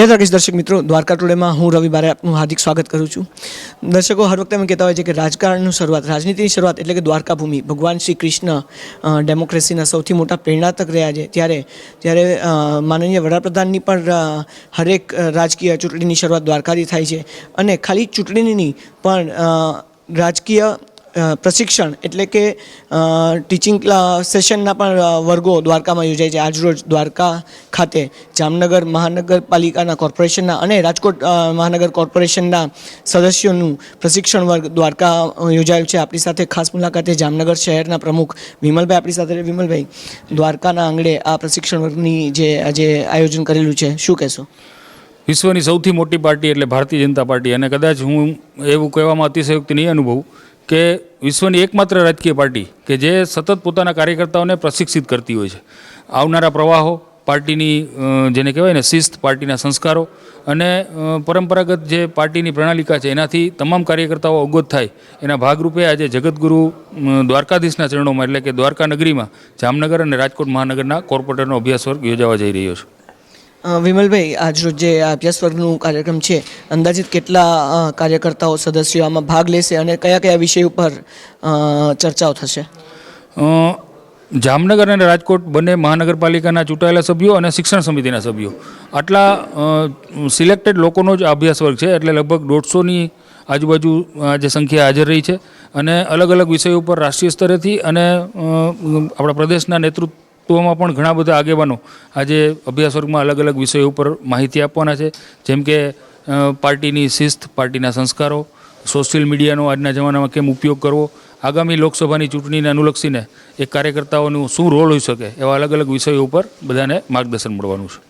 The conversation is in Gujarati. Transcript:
જય દ્વારકેશ દર્શક મિત્રો, દ્વારકા ટુડેમાં હું રવિ બારે આપનું હાર્દિક સ્વાગત કરું છું. દર્શકો, હર વખતે એમ કહેતા હોય છે કે રાજકારણનું શરૂઆત, રાજનીતિની શરૂઆત એટલે કે દ્વારકા ભૂમિ. ભગવાન શ્રી કૃષ્ણ ડેમોક્રેસીના સૌથી મોટા પ્રેરણાતક રહ્યા છે. ત્યારે ત્યારે માનનીય વડાપ્રધાનની પણ હરેક રાજકીય ચૂંટણીની શરૂઆત દ્વારકાથી થાય છે. અને ખાલી ચૂંટણીની પણ રાજકીય પ્રશિક્ષણ એટલે કે ટીચિંગ સેશનના પણ વર્ગો દ્વારકામાં યોજાય છે. આજરોજ દ્વારકા ખાતે જામનગર મહાનગરપાલિકાના કોર્પોરેશનના અને રાજકોટ મહાનગર કોર્પોરેશનના સદસ્યોનું પ્રશિક્ષણ વર્ગ દ્વારકા યોજાયું છે. આપણી સાથે ખાસ મુલાકાતે જામનગર શહેરના પ્રમુખ વિમલભાઈ, આપણી સાથે વિમલભાઈ, દ્વારકાના આંગણે આ પ્રશિક્ષણ વર્ગની જે આજે આયોજન કરેલું છે, શું કહેશો? વિશ્વની સૌથી મોટી પાર્ટી એટલે ભારતીય જનતા પાર્ટી. અને કદાચ હું એવું કહેવામાં અતિશયોક્તિ નહીં અનુભવું કે વિશ્વની એકમાત્ર રાજકીય પાર્ટી કે જે સતત પોતાના કાર્યકર્તાઓને પ્રશિક્ષિત કરતી હોય છે. આવનારા પ્રવાહો, પાર્ટીની જેને કહેવાય ને શિસ્ત, પાર્ટીના સંસ્કારો અને પરંપરાગત જે પાર્ટીની પ્રણાલિકા છે, એનાથી તમામ કાર્યકર્તાઓ અવગત થાય. એના ભાગરૂપે આજે જગતગુરુ દ્વારકાધીશના ચરણોમાં એટલે કે દ્વારકા નગરીમાં જામનગર અને રાજકોટ મહાનગરના કોર્પોરેટરનો અભ્યાસ વર્ગ યોજાવા જઈ રહ્યો છે. વિમલભાઈ આજરોજ જે અભ્યાસ વર્ગનું કાર્યક્રમ છે, અંદાજિત કેટલા કાર્યકર્તાઓ, સદસ્યો આમાં ભાગ લેશે અને કયા કયા વિષય ઉપર ચર્ચાઓ થશે? જામનગર અને રાજકોટ બંને મહાનગરપાલિકાના ચૂંટાયેલા સભ્યો અને શિક્ષણ સમિતિના સભ્યો. આટલા સિલેક્ટેડ લોકોનો જ અભ્યાસ વર્ગ છે, એટલે લગભગ દોઢસોની આજુબાજુ આજે સંખ્યા હાજર રહી છે. અને અલગ અલગ વિષયો ઉપર રાષ્ટ્રીય સ્તરેથી અને આપણા પ્રદેશના નેતૃત્વમાં પણ ઘણા બધા આગેવાનો આજે અભ્યાસ વર્ગમાં અલગ અલગ વિષયો ઉપર માહિતી આપવાના છે. જેમ કે પાર્ટીની શિસ્ત, પાર્ટીના સંસ્કારો, સોશિયલ મીડિયાનો આજના જમાનામાં કેમ ઉપયોગ કરવો, આગામી લોકસભાની ચૂંટણીને અનુલક્ષીને એક કાર્યકર્તાઓનું શું રોલ હોઈ શકે એવા અલગ અલગ વિષયો ઉપર બધાને માર્ગદર્શન મળવાનું છે.